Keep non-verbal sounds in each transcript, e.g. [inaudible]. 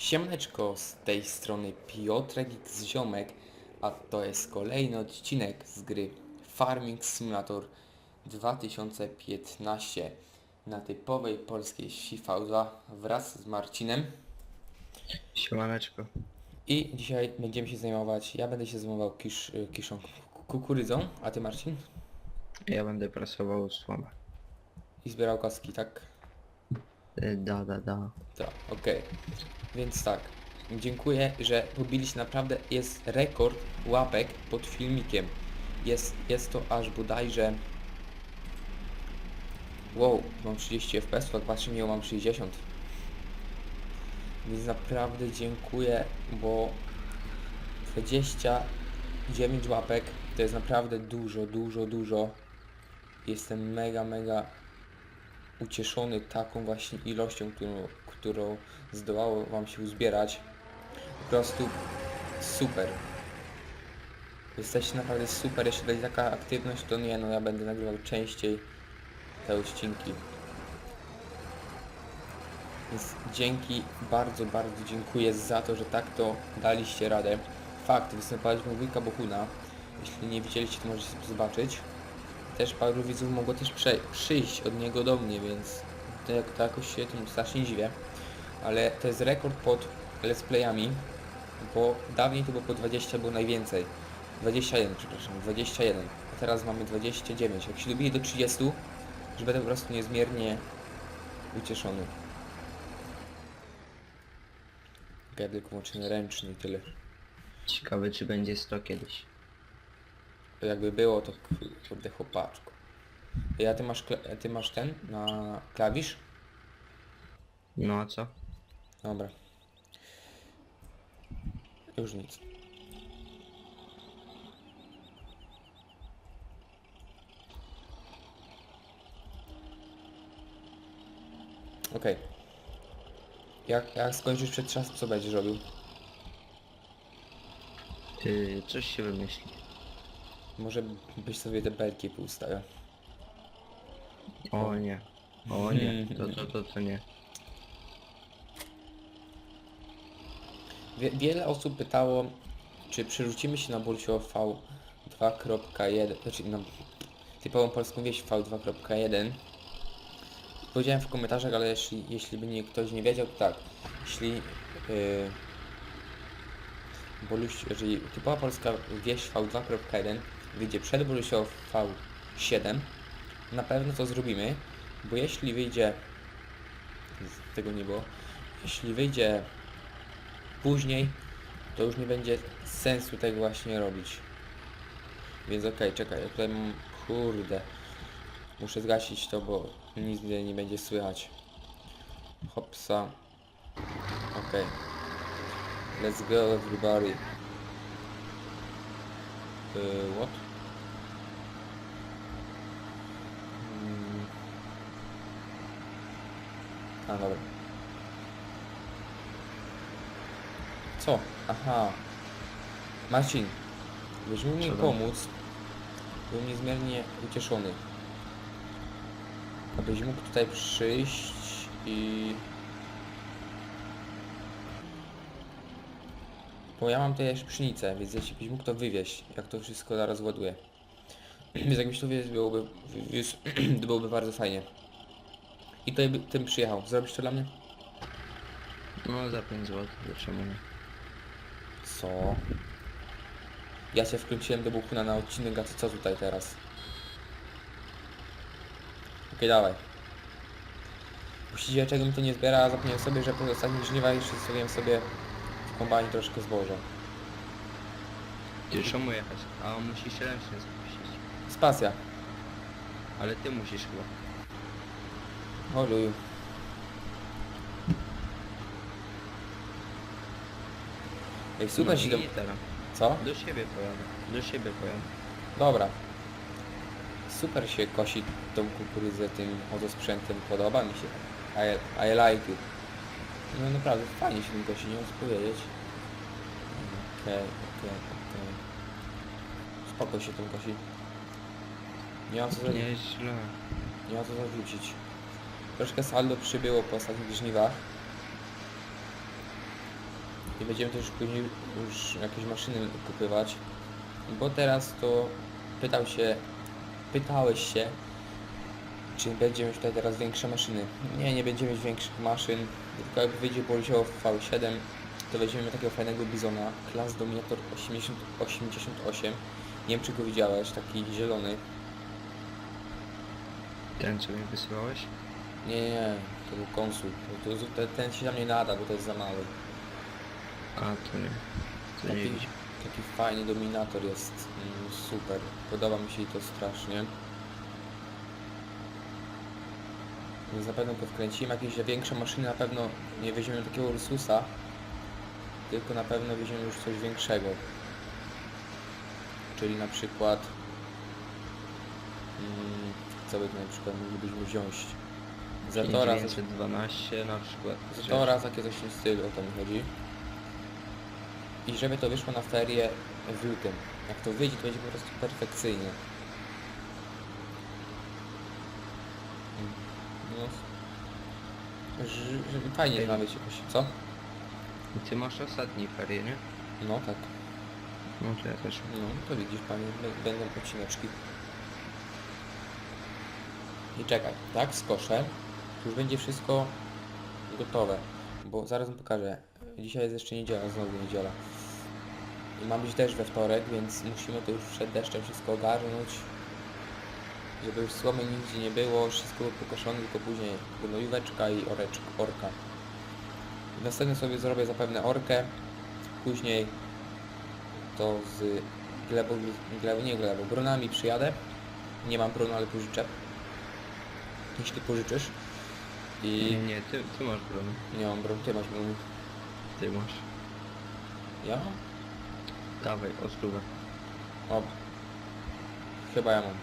Siemaneczko, z tej strony Piotrek X Ziomek, a to jest kolejny odcinek z gry Farming Simulator 2015 na typowej polskiej 2 wraz z Marcinem Siemaneczko. i dzisiaj będziemy się zajmować, ja będę się zajmował kisz, kiszą kukurydzą, a ty Marcin? Ja będę prasował słomę. I zbierał kaski, tak? Y, Da, da, da. Tak, okej. Więc tak, dziękuję, że pobiliście naprawdę, jest rekord łapek pod filmikiem. Jest, jest to aż bodajże... Wow, mam 30 fps, jak patrzę, nie mam 60. Więc naprawdę dziękuję, bo 29 łapek to jest naprawdę dużo, dużo, dużo. Jestem mega, mega ucieszony taką właśnie ilością, którą, którą zdołało Wam się uzbierać. Po prostu super. Jesteście naprawdę super. Jeśli będzie taka aktywność, to nie, no ja będę nagrywał częściej te odcinki. Więc dzięki, bardzo, bardzo dziękuję za to, że tak to daliście radę. Fakt, występowaliśmy wujka Bohuna. Jeśli nie widzieliście, to możecie zobaczyć też paru widzów mogło też przyjść od niego do mnie, więc to, to jakoś się tym strasznie dziwię. Ale to jest rekord pod let's playami, bo dawniej to było po 20 było najwięcej. 21, przepraszam, 21. A teraz mamy 29. Jak się dobije do 30, że będę po prostu niezmiernie ucieszony. Gadek włączony ręczny tyle. Ciekawe czy będzie 100 kiedyś. Jakby było, to kurde chłopaczku. Ej, a ty masz, ty masz ten na klawisz? No a co? Dobra. Już nic. Okej. Jak, jak skończysz przed czasem, co będziesz robił? Ty, coś się wymyśli. Może byś sobie te belki poustawiał. O nie. O nie. To, to, to, to nie. Wie, wiele osób pytało, czy przerzucimy się na Bulsio V2.1, znaczy na typową polską wieś V2.1. Powiedziałem w komentarzach, ale jeśli, jeśli by nie, ktoś nie wiedział, to tak. Jeśli yy, Boluś, jeżeli typowa polska wieś V2.1 wyjdzie przed Bolusio V7, na pewno to zrobimy, bo jeśli wyjdzie, z tego nie było, jeśli wyjdzie później, to już nie będzie sensu tego właśnie robić. Więc okej, czekaj, ja tutaj mam... Kurde. Muszę zgasić to, bo nic nie będzie słychać. Hopsa. Okej. Let's go everybody. Yy, what? Mm. A, dobra. Co? Aha. Marcin, byś mógł mi pomóc, byłem niezmiernie ucieszony. Abyś mógł tutaj przyjść i... Bo ja mam tutaj jeszcze pszenicę, więc jeśli byś mógł to wywieźć, jak to wszystko zaraz ładuję. [clears throat] Więc jakbyś to wieźć, byłoby, [clears throat] byłoby bardzo fajnie. I tutaj by, tym przyjechał. Zrobisz to dla mnie? No za 5 zł, czemu nie? Co? Ja się wkręciłem do Buchuna na odcinek, a ty co tutaj teraz? Okej, dawaj. Musicie czego mi to nie zbiera, zapomniałem sobie, że po ostatnich żniwach jeszcze zostawiłem sobie w kombajnie troszkę zboża. Ty czemu jechać? A on musi się ręcznie spuścić. Spacja. Ale ty musisz chyba. Holuju. Ej, super no się do... i teraz. Co? Do siebie pojadę. Do siebie pojadę. Dobra. Super się kosi tą kukurydzę tym otosprzętem, podoba mi się. I, I like it. No naprawdę, fajnie się tym kosi, nie mam co powiedzieć. Okej, okej, okej. Spoko się tym kosi. Nie ma co, za, Nieźle. nie ma co zarzucić. Troszkę saldo przybyło po ostatnich żniwach. I będziemy też później już jakieś maszyny kupywać. Bo teraz to pytał się, pytałeś się, czy będziemy tutaj teraz większe maszyny. Nie, nie będziemy mieć większych maszyn, tylko jak wyjdzie Bolzio V7, to weźmiemy takiego fajnego bizona, klas Dominator 80, 88. Nie wiem czy go widziałeś, taki zielony. Ten co mi wysyłałeś? Nie, nie, nie, to był konsul. To, to, ten, ten się tam nie nada, bo to jest za mały. A, to nie. To nie Taki, taki fajny dominator jest, mm, super. Podoba mi się i to strasznie. Więc na pewno go wkręcimy. Jakieś większe maszyny na pewno nie weźmiemy takiego Ursusa, tylko na pewno weźmiemy już coś większego. Czyli na przykład mm, co by na przykład moglibyśmy wziąć? Zatora, 912 na przykład. Zatora, takie coś w tym stylu, o to mi chodzi. I żeby to wyszło na ferie w lutym. Jak to wyjdzie, to będzie po prostu perfekcyjnie. No. Ż- Żeby fajnie nawet jakoś, co? I ty masz ostatni ferie, nie? No tak. No to ja też. No, to widzisz panie, b- będą odcineczki. I czekaj, tak, skoszę. To już będzie wszystko gotowe. Bo zaraz wam pokażę. Dzisiaj jest jeszcze niedziela, znowu niedziela. I ma być deszcz we wtorek, więc musimy to już przed deszczem wszystko ogarnąć. Żeby już słomy nigdzie nie było, wszystko było pokoszone, tylko później gnojóweczka i oreczka, orka. I następnie sobie zrobię zapewne orkę. Później to z glebą, glebą nie glebą, bronami przyjadę. Nie mam bronu, ale pożyczę. Jeśli pożyczysz. I Nie, nie, ty, ty masz broń. nie mam bronu, ty masz bronu. Ty masz. Ja? Dawaj, ostrówę. O. Chyba ja mam.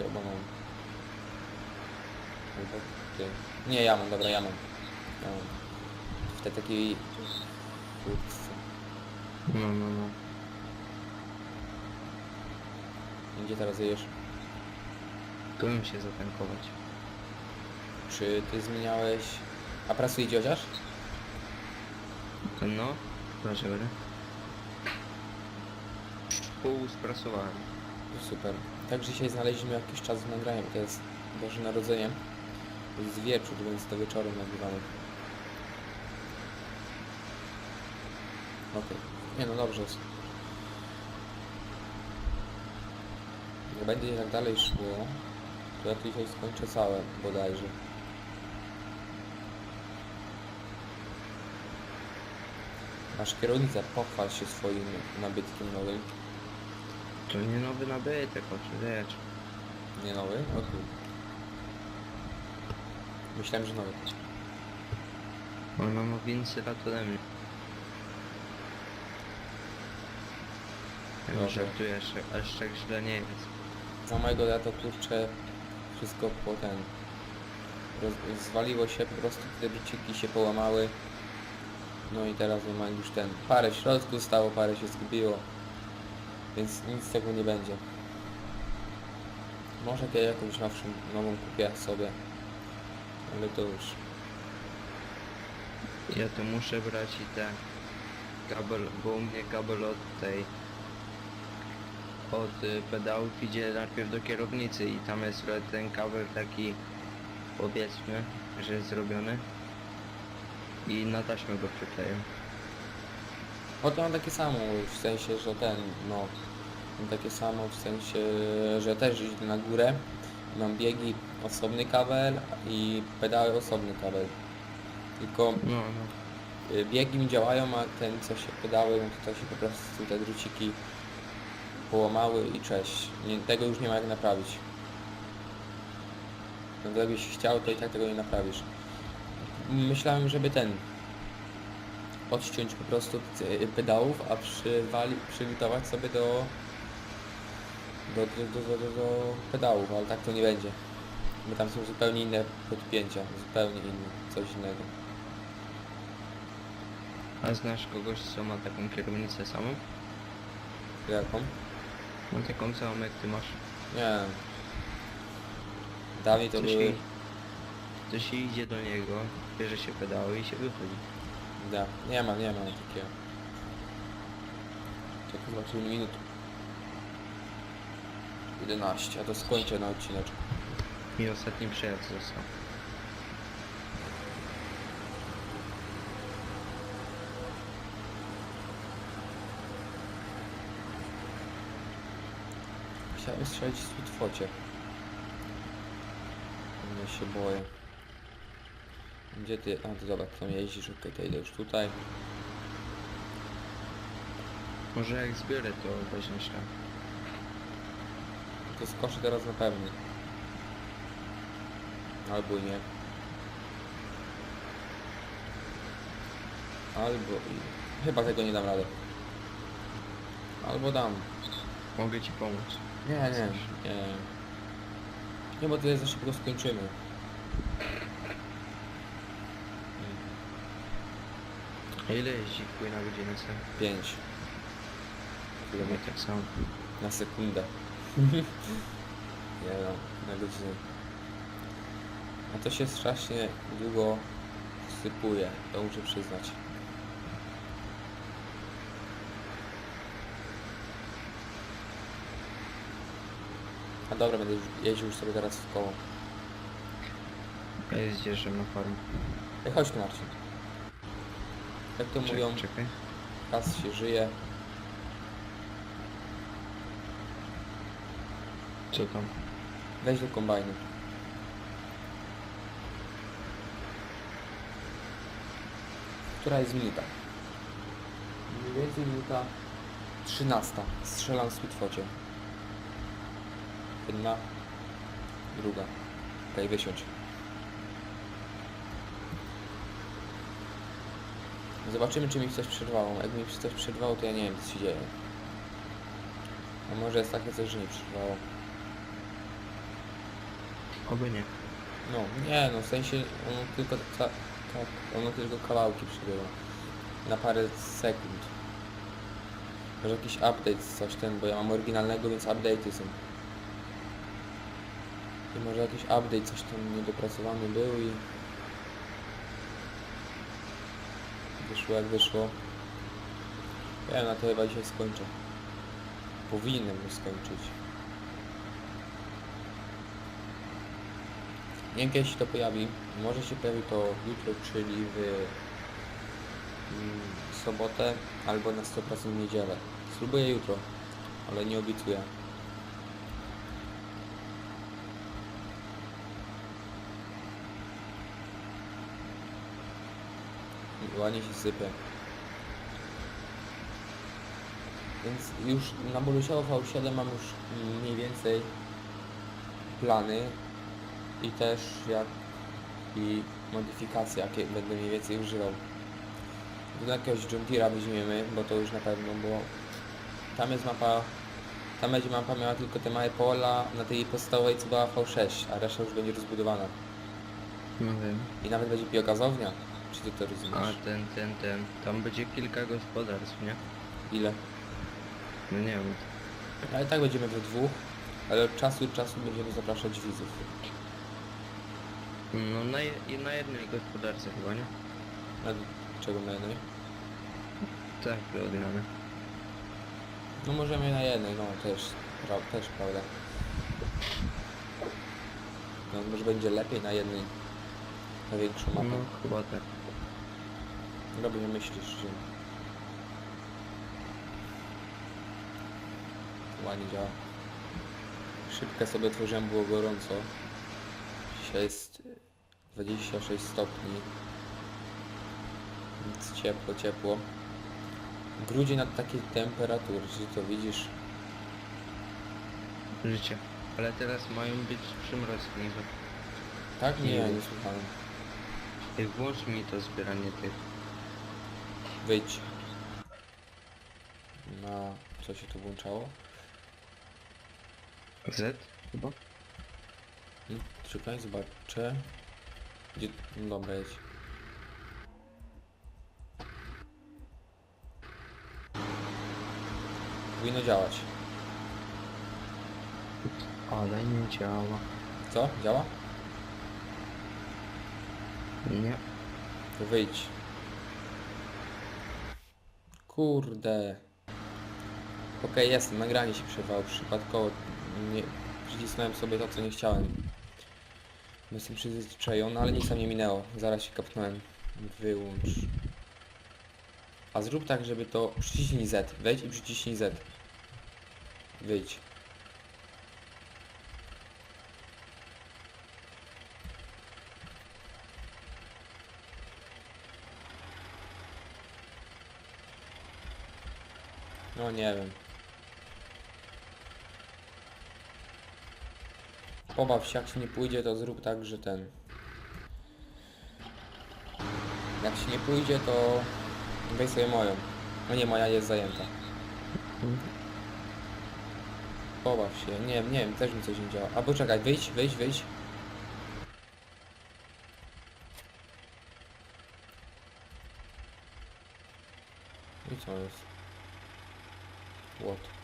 Chyba mam. Albo ty. Nie, ja mam, dobra, ja mam. Ja mam. W tej takiej kurtce. No, no, no. Gdzie teraz jesz? Tu bym się zatankować. Czy ty zmieniałeś... A pracuje dziodziarz? No, dlaczego nie? Pół sprasowałem. Super. Także dzisiaj znaleźliśmy jakiś czas w nagraniu, bo to jest Boże Narodzenie. To jest wieczór, więc to wieczorem nagrywamy. Okej. Nie no dobrze jest. Jak będzie tak dalej szło, to ja tu dzisiaj skończę całe bodajże. Masz kierownicę, pochwal się swoim nabytkiem nowym. To nie nowy nabytek, oczywiście. Nie nowy? O kur... Myślałem, że nowy. On ma więcej lat ode mnie. Ja żartuję, aż, aż tak źle nie jest. Za mojego lata kurczę wszystko po ten. Roz, zwaliło się po prostu te brzyciki się połamały. No i teraz nie ma już ten. Parę w środku stało, parę się zgubiło. Więc nic z tego nie będzie. Może ja jakąś nowszą, nową kupię sobie. Ale to już. Ja to muszę brać i te kabel, bo u mnie kabel od tej od y, pedałów idzie najpierw do kierownicy i tam jest ten kabel taki powiedzmy, że jest zrobiony i na taśmę go przykleję. O to mam takie samo, w sensie, że ten, no, mam takie samo w sensie, że też idę na górę, mam biegi osobny kabel i pedały osobny kabel. Tylko No, no. y, biegi mi działają, a ten co się pedały, no to się po prostu te druciki połamały i cześć. Nie, tego już nie ma jak naprawić. No, gdybyś chciał, to i tak tego nie naprawisz. Myślałem, żeby ten odciąć po prostu c- pedałów, a przywali, przywitować sobie do do, do, do, do, do, pedałów, ale tak to nie będzie. Bo tam są zupełnie inne podpięcia, zupełnie inne, coś innego. A znasz kogoś, co ma taką kierownicę samą? Jaką? No taką samą jak ty masz. Nie. Dawniej to To były... się, to się idzie do niego, bierze się pedały i się wychodzi. Da, nie ma, nie ma takiego. Czekaj, zobaczymy minut. 11, a to skończę na odcineczku. I ostatni przejazd został. Chciałem strzelić w Sweetfocie. Nie się boję. Gdzie ty? A, ty dobra, tam jeździsz, okej, to idę już tutaj. Może jak zbiorę to weźmiesz tam. To skoczę teraz na pewno. Albo i nie. Albo i... Chyba tego nie dam rady. Albo dam. Mogę ci pomóc. Nie, nie, nie. Nie, bo tyle za szybko skończymy. A ile jeździ chuj na godzinę sobie? 5 Chyba my tak samo. na sekundę. [laughs] nie no, na godzinę. A to się strasznie długo sypuje, to muszę przyznać. A dobra, będę już jeździł już sobie teraz w koło. Ja jeździerzem na farmę. Ej, chodź tu Marcin. Jak to Czekaj, mówią, czekaj. raz się żyje. Co tam? Weź do kombajnu. Która jest minuta? Mniej więcej minuta 13. Strzelam w Sweetfocie. Jedna. Druga. Okej, wysiądź. Zobaczymy, czy mi coś przerwało. Jak mi coś przerwało, to ja nie wiem, co się dzieje. A może jest takie coś, że nie przerwało. Oby nie. No, nie no, w sensie ono tylko ta, tak, ono tylko kawałki przebywa. Na parę sekund. Może jakiś update, coś ten, bo ja mam oryginalnego, więc update'y są. I może jakiś update, coś tam niedopracowany był i... Wyszło jak wyszło. Ja na to chyba dzisiaj skończę. Powinienem już skończyć. Nie wiem kiedy się to pojawi. Może się pojawi to jutro, czyli w mm, sobotę albo na 100% niedzielę. Spróbuję jutro, ale nie obiecuję. Ładnie się sypie. Więc już na Borusiowo V7 mam już mniej więcej plany i też jak i modyfikacje jakie będę mniej więcej używał. Do jakiegoś John Deere'a weźmiemy, bo to już na pewno, bo tam jest mapa, tam będzie mapa miała tylko te małe pola na tej podstawowej co była V6, a reszta już będzie rozbudowana. No wiem. I nawet będzie biogazownia, czy ty to A rozumiesz? ten, ten, ten. Tam będzie kilka gospodarstw, nie? Ile? No nie wiem. Ale tak będziemy we dwóch, ale od czasu do czasu będziemy zapraszać widzów. No na, je, i na jednej gospodarce chyba, nie? A czego na jednej? Tak, do odmiany. No możemy na jednej, no też, pra, też prawda. No może będzie lepiej na jednej, na większą mapę. No chyba tak. Robię myślisz, że ładnie działa. Szybkę sobie otworzyłem, było gorąco. Dzisiaj jest 26 stopni. Więc ciepło, ciepło. Grudzień na takiej temperatury, czy to widzisz? Życie. Ale teraz mają być przymrozki. niby. Tak? Nie, Nie. nie słuchałem. Ej, Włącz mi to zbieranie tych. Wyjdź. Na co się tu włączało? Z chyba? No, Czekaj, zobaczę. Gdzie... No dobra, jedź. Powinno działać. Ale nie działa. Co? Działa? Nie. Wyjdź. Kurde. Okej, jestem, nagranie się przerwało przypadkowo. Nie, przycisnąłem sobie to, co nie chciałem. Jestem przyzwyczajony, ale nic tam nie minęło. Zaraz się kapnąłem. Wyłącz. A zrób tak, żeby to... Przyciśnij Z. Wejdź i przyciśnij Z. Wyjdź. Nie wiem. Pobaw się, jak się nie pójdzie, to zrób tak, że ten... Jak się nie pójdzie, to weź sobie moją. No nie, moja jest zajęta. Pobaw się. Nie wiem, nie wiem, też mi coś nie działa. A poczekaj, wyjdź, wyjdź, wyjdź. I co jest? What?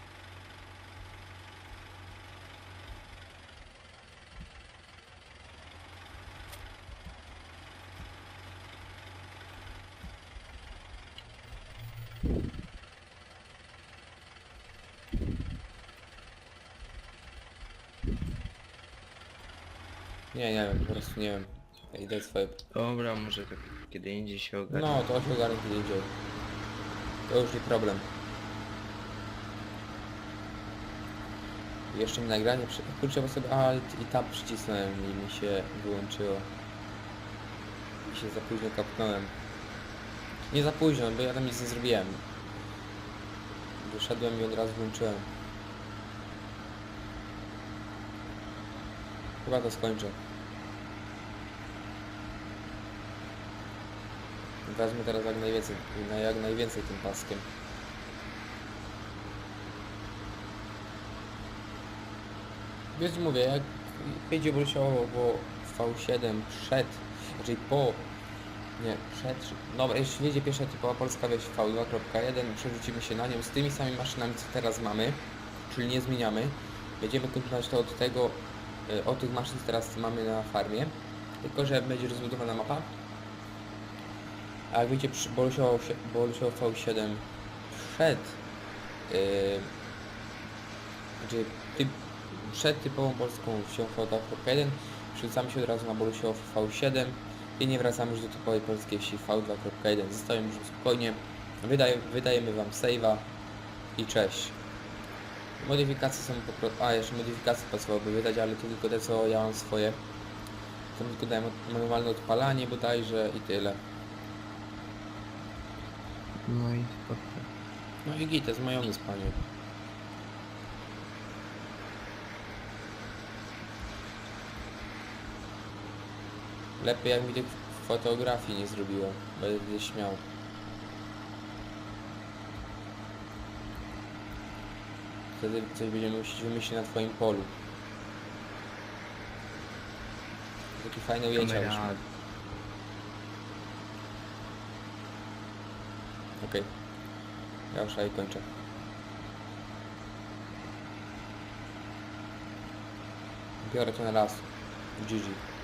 Nie, nie wiem, po prostu nie wiem. Ja Idę swoje... Dobra, może to kiedy indziej się ogarnie. No, to się ogarnę kiedy indziej. To już nie problem. Jeszcze mi nagranie. Kurczę, sobie alt i tab przycisnąłem i mi się wyłączyło. I się za późno kapnąłem. Nie za późno, bo ja tam nic nie zrobiłem. Wyszedłem i od razu włączyłem. Chyba to skończę. Wezmę teraz jak najwięcej, na jak najwięcej tym paskiem. Więc mówię, jak będzie wróciło bo V7 przed, czyli po, nie, przed, dobra, jeśli wiedzie pierwsza typowa polska wieś V2.1, przerzucimy się na nią z tymi samymi maszynami, co teraz mamy, czyli nie zmieniamy. Będziemy kontynuować to od tego, e, od tych maszyn, co teraz mamy na farmie, tylko że będzie rozbudowana mapa, a jak Bolusio, Bolusio V7 przed, yy, znaczy ty, przed typową polską wsią V2.1 przerzucamy się od razu na Bolusio V7 i nie wracamy już do typowej polskiej wsi V2.1. Zostajemy już spokojnie, wydaje, wydajemy Wam save'a i cześć. Modyfikacje są po prostu... A, jeszcze modyfikacje pasowałoby wydać, ale to tylko te, co ja mam swoje. To tylko daję manualne odpalanie bodajże i tyle. No i spoko. No i git, jest majonez, panie. Lepiej jak mi tych fotografii nie zrobiło, będę się śmiał. Wtedy coś będziemy musieć wymyślić na twoim polu. Takie fajne ujęcia wyszły. Okej. Ja już aj kończę. Biorę to na las. GG.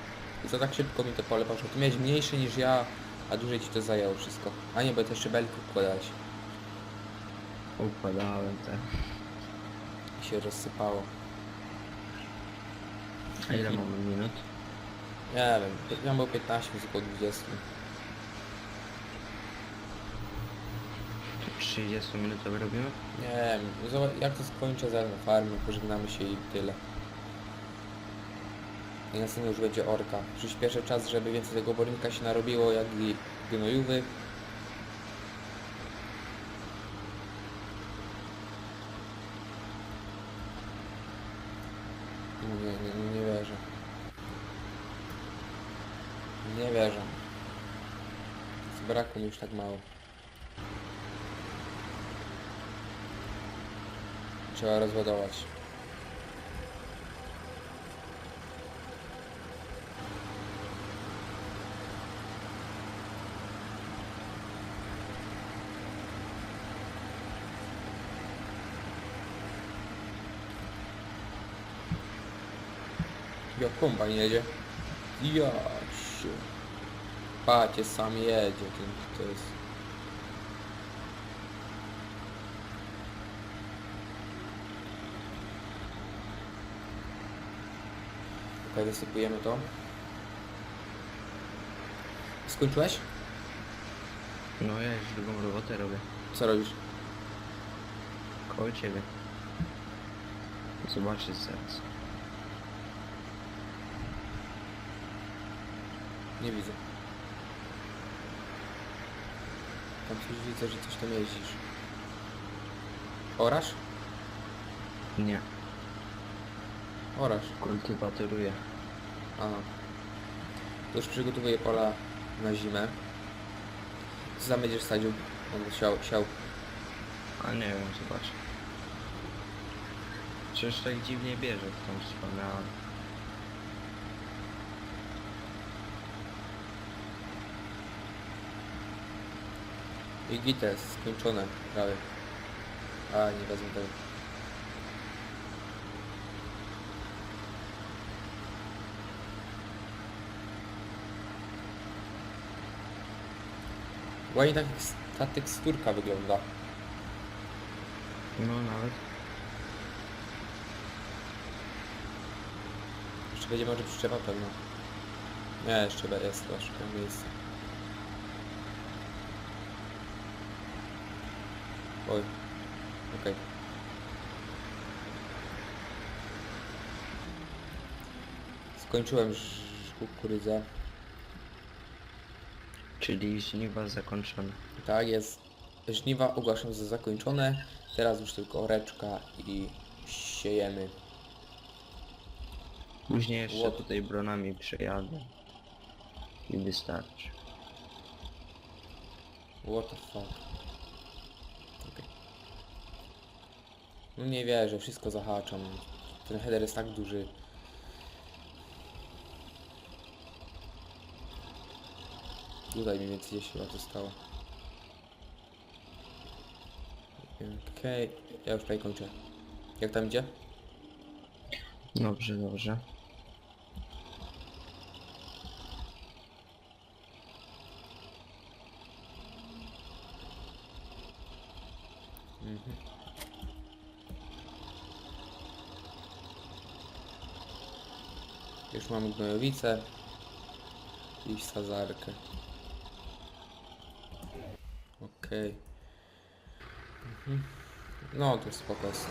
Co tak szybko mi to pole poszło? Ty miałeś mniejsze niż ja, a dłużej ci to zajęło wszystko. A nie, bo jeszcze belki układałeś. układałem te. I się rozsypało. A ile mamy minut? Nie wiem, ja było 15 minut około 20. 30 minutowe robimy? Nie wiem, zobacz, jak to skończę za farmę, pożegnamy się i tyle. I następny już będzie orka. Przyspieszę czas, żeby więcej tego obornika się narobiło, jak i gnojówy. No Nie, nie, nie wierzę. Nie wierzę. Zbrakło mi już tak mało. Trzeba rozładować. Ja kombajn jedzie. Ja się. Pacie sam jedzie, ten to jest. Wysypujemy to. Skończyłeś? No ja już drugą robotę robię. Co robisz? Koło ciebie. Zobaczysz zaraz. Nie widzę. Tam coś widzę, że coś tam jeździsz. Orasz? Nie, Orasz. kultywatoruję. A. To już przygotowuję pola na zimę. Co tam będziesz sadził? On siał, siał. A nie wiem, zobacz. Przecież tak dziwnie bierze w tą stronę, ale... I gites, skończone prawie. A, nie wezmę tego. Ładnie tak ta teksturka wygląda. No nawet. Jeszcze będzie może przyczepa pewno. Nie, jeszcze jest troszkę miejsca. Oj. Okej. Skończyłem już kukurydzę. Czyli żniwa zakończone. Tak, jest. Żniwa ogłaszam za zakończone. Teraz już tylko oreczka i siejemy. Później jeszcze Łop. tutaj bronami przejadę. I wystarczy. What the fuck. No nie wierzę, wszystko zahaczam. Ten header jest tak duży. Tutaj mniej więcej 10 lat zostało. Okej, ja już tutaj kończę. Jak tam idzie? Dobrze, dobrze. Mamy gnojowicę i sadzarkę. Okej. Mhm. No to spoko jest.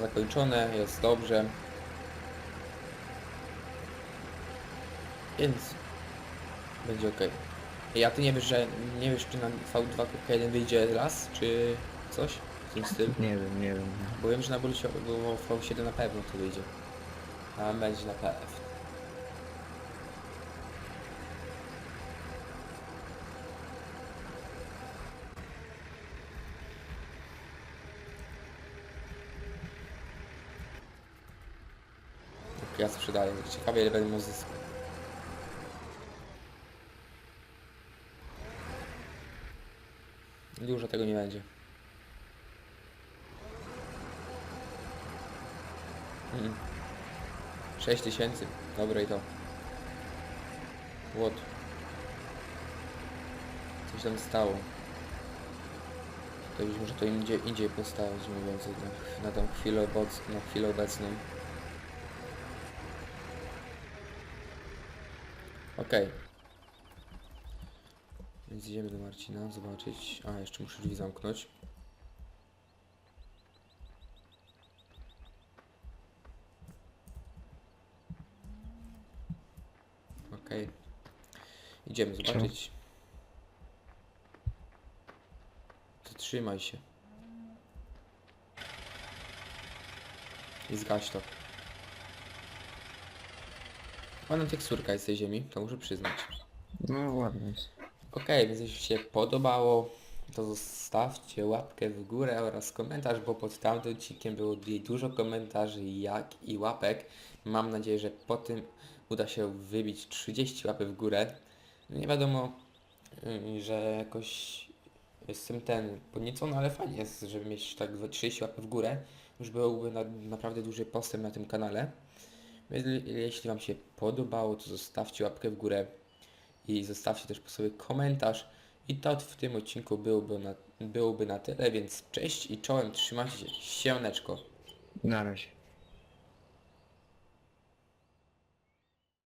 Zakończone, jest dobrze. Więc będzie ok. Ja ty nie wiesz, że nie wiesz czy na V2.1 wyjdzie las, czy coś w tym stylu? Nie wiem, nie wiem. Bo wiem, że na Bulcie było V7 na pewno to wyjdzie. A będzie na PF. Jak ja sprzedaję. Ciekawie ile będę miał zysku. Dużo tego nie będzie. Mm. 6 tysięcy. Dobre i to. What? Coś tam stało. To już może to indziej, indziej mniej więcej na, na tą chwilę, na chwilę obecną. Okej. Więc idziemy do Marcina zobaczyć. A, jeszcze muszę drzwi zamknąć. Okej. Idziemy zobaczyć. Zatrzymaj się. I zgaś to. Ładna teksturka jest tej ziemi, to muszę przyznać. No ładnie jest. Okej, więc jeśli się podobało, to zostawcie łapkę w górę oraz komentarz, bo pod tamtym odcinkiem było dużo komentarzy jak i łapek. Mam nadzieję, że po tym uda się wybić 30 łapy w górę. Nie wiadomo, y, że jakoś jestem ten podniecony, ale fajnie jest, żeby mieć tak 30 łapy w górę. Już byłby na, naprawdę duży postęp na tym kanale. Jeśli Wam się podobało, to zostawcie łapkę w górę i zostawcie też po sobie komentarz. I to w tym odcinku byłoby na, byłoby na tyle, więc cześć i czołem, trzymajcie się, siemaneczko. Na razie.